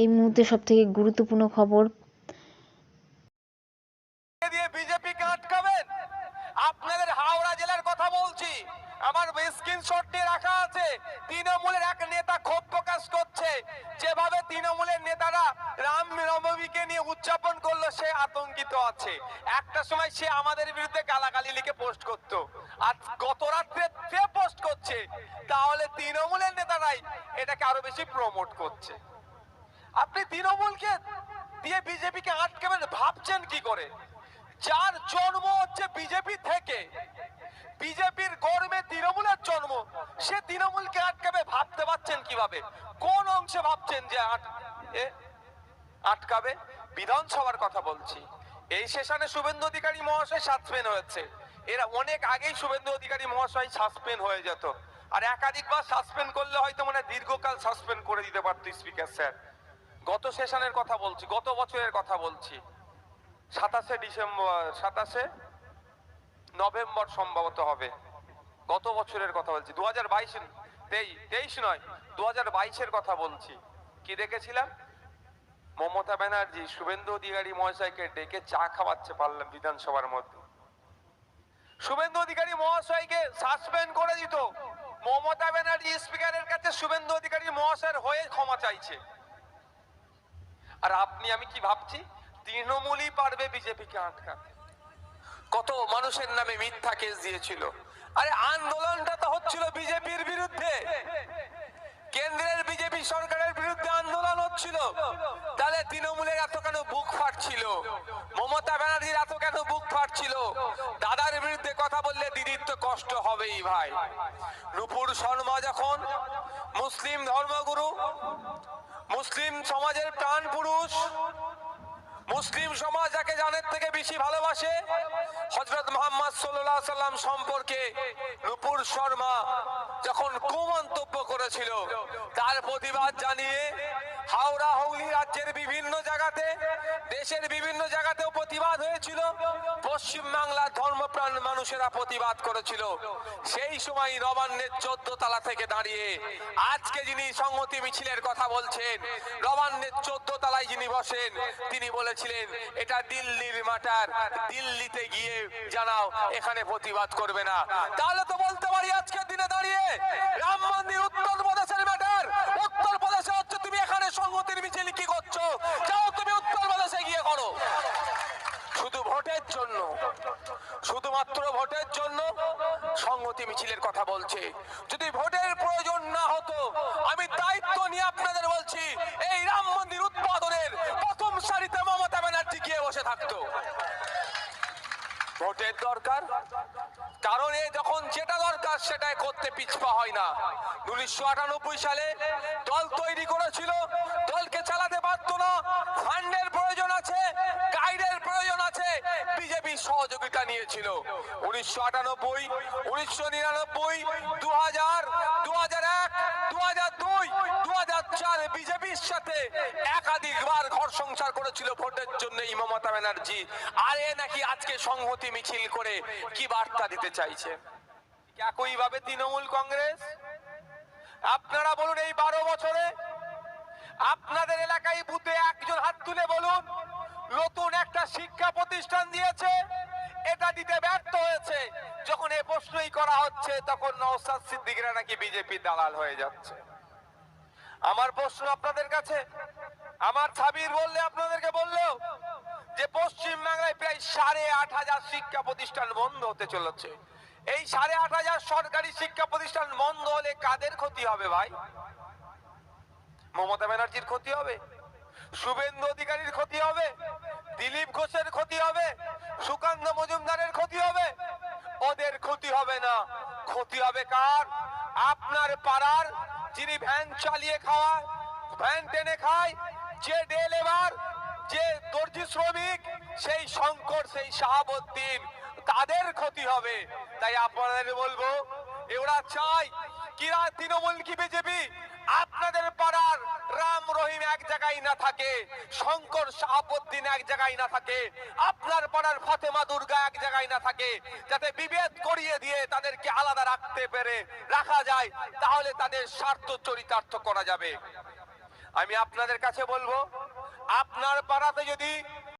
এই মুহূর্তে সবথেকে গুরুত্বপূর্ণ খবর। আপনাদের হাওড়া জেলার কথা বলছি। আমার স্ক্রিনশট নিয়ে রাখা আছে। তৃণমূলের এক নেতা ক্ষোভ প্রকাশ করছে। যেভাবে তৃণমূলের নেতারা রাম নবমীকে নিয়ে উদযাপন করল, সে আতঙ্কিত আছে। একটা সময় সে আমাদের বিরুদ্ধে গালাগালি লিখে পোস্ট করত। আর গত রাত্রে সে পোস্ট করছে। তাহলে তৃণমূলের নেতারাই এটাকে আরও বেশি প্রমোট করছে। আপনি তৃণমূলকে দিয়ে বিজেপিকে আটকাবেন, ভাবছেন কি করে? যার জন্ম হচ্ছে বিজেপি থেকে। বিজেপির গর্বে তৃণমূলের জন্ম, সে তৃণমূলকে আটকাবে, ভাবতে পারছেন কীভাবে? কোন অংশে ভাবছেন যে আটকাবে? বিধানসভার কথা বলছি। এই সেশনে শুভেন্দু অধিকারী মহাশয় সাসপেন্ড হয়েছে। এরা অনেক আগেই শুভেন্দু অধিকারী মহাশয় সাসপেন্ড হয়ে যেত। আর একাধিকবার সাসপেন্ড করলে হয়তো মানে দীর্ঘকাল সাসপেন্ড করে দিতে পারতো স্পিকার স্যার। গত সেশনের কথা বলছি, গত বছরের কথা বলছি। সাতাশে ডিসেম্বর, সাতাশে নভেম্বর সম্ভবত হবে। গত বছরের কথা বলছি। দু হাজার বাইশ তেইশ নয় দু হাজার বাইশের কথা বলছি। কি দেখেছিলাম? মমতা ব্যানার্জি, শুভেন্দু অধিকারী মহাশয়কে ডেকে চা খাওয়াচ্ছে পারলাম বিধানসভার মধ্যে। শুভেন্দু অধিকারী মহাশয়কে সাসপেন্ড করে দিত। মমতা ব্যানার্জি স্পিকারের কাছে শুভেন্দু অধিকারী মহাশয়ের হয়ে ক্ষমা চাইছে। আর আপনি, আমি কি ভাবছি, তৃণমূলই পারবে বিজেপিকে আটকাতে। কত মানুষের নামে মিথ্যা কেস দিয়েছিল। আরে আন্দোলনটা তো হচ্ছিল বিজেপির বিরুদ্ধে। কেন্দ্রের বিজেপি সরকারের বিরুদ্ধে আন্দোলন হচ্ছিল। তাহলে তৃণমূলের এত কেন বুক ফাটছিল? মমতা ব্যানার্জির এত কেন বুক ফাটছিল? দাদার বিরুদ্ধে কথা বললে দিদির তো কষ্ট হবেই ভাই। নুপুর শর্মা যখন মুসলিম ধর্মগুরু মুসলিম সমাজের প্রাণ পুরুষ। মুসলিম সমাজ যাকে জানের থেকে বেশি ভালোবাসে হজরত মোহাম্মদ সাল্লাহ সাল্লাম সম্পর্কে নুপুর শর্মা যখন কুমন্তব্য করেছিল, তার প্রতিবাদ জানিয়ে হাওড়া হুগলি রাজ্যের বিভিন্ন জায়গাতে, দেশের বিভিন্ন জায়গাতেও প্রতিবাদ হয়েছিল। পশ্চিম বাংলার ধর্মপ্রাণ মানুষেরা প্রতিবাদ করেছিল। সেই সময় নবান্নের চোদ্দ তালা থেকে দাঁড়িয়ে আজকে যিনি সংহতি মিছিলের কথা বলছেন নবান্নের চোদ্দ তালায় যিনি বসেন, তিনি বলেছিলেন, এটা দিল্লির মাটার, দিল্লিতে গিয়ে জানাও, এখানে প্রতিবাদ করবে না। তাহলে তো বলতে পারি আজকের দিনে দাঁড়িয়ে রাম মন্দির উত্তর প্রদেশের ম্যাটার উত্তর প্রদেশে হচ্ছে তুমি এখানে সংহতির মিছিল কি করছ যাও তুমি উত্তর প্রদেশে গিয়ে করো শুধু ভোটের জন্য শুধুমাত্র ভোটের জন্য সংহতি মিছিলের কথা বলছে। যদি ভোটের প্রয়োজন না হতো, আমি দায়িত্ব নিয়ে আপনাদের বলছি, এই রাম মন্দির উৎপাদনের প্রথম সারিতে মমতা ব্যানার্জি গিয়ে বসে থাকতো। ভোটের দরকার? কারণ এ যখন যেটা দরকার, সেটাই করতে পিছপা হয় না। উনিশশো আটানব্বই সালে দল তৈরি করেছিল, দলকে চালাতে পারত না। ফান্ডের প্রয়োজন আছে বিজেপি সহযোগিতা নিয়েছিল। উনিশশো আটানব্বই, উনিশশো নিরানব্বই দু হাজার দু হাজার এক দু হাজার দুই দু হাজার চার বিজেপির সাথে একাধিকবার ঘর সংসার করেছিল ভোটের জন্য এই মমতা ব্যানার্জি। আর এ নাকি আজকে সংহতি মিছিল করে কি বার্তা দিতে চাইছে? একইভাবে তৃণমূল কংগ্রেস। আপনারা বলুন এই বারো বছরে আপনাদের এলাকায় বুথে একজন হাত তুলে বলুন। করা হচ্ছে, তখন নওসাদ সিদ্দিকরা নাকি বিজেপি দালাল হয়ে যাচ্ছে। আমার প্রশ্ন আপনাদের কাছে, আমার ছাবির বললে আপনাদেরকে বললেও যে পশ্চিম বাংলায় প্রায় সাড়ে আট হাজার শিক্ষা প্রতিষ্ঠান বন্ধ হতে চলেছে। এই সাড়ে আট হাজার সরকারি শিক্ষা প্রতিষ্ঠান বন্ধ হলে কাদের ক্ষতি হবে ভাই? মমতা ব্যানার্জির ক্ষতি হবে? শুভেন্দু অধিকারীর ক্ষতি হবে? দিলীপ ঘোষের ক্ষতি হবে? সুকান্ত মজুমদারের ক্ষতি হবে? ওদের ক্ষতি হবে না। ক্ষতি হবে কার? আপনার পাড়ার যিনি ভ্যান চালিয়ে খাওয়ায়, ভ্যান টেনে খায়, যে ডে লেবার যে দর্জি শ্রমিক, সেই শঙ্কর, সেই শাহাবুদ্দিন, তাদের ক্ষতি হবে। তাই আপনাদের বলব এরা চাই কিরা তৃণমূল কি বিজেপি? আপনাদের পাড়ার রাম রহিম এক জায়গায় না থাকে, শঙ্কর শাহাবুদ্দিন এক জায়গায় না থাকে, আপনার পাড়ার ফাতেমা দুর্গা এক জায়গায় না থাকে, যাতে বিভেদ করিয়ে দিয়ে তাদেরকে আলাদা রাখতে পেরে রাখা যায়, তাহলে তাদের স্বার্থ চরিতার্থ করা যাবে। আমি আপনাদের কাছে বলব, আপনার পাড়াতে যদি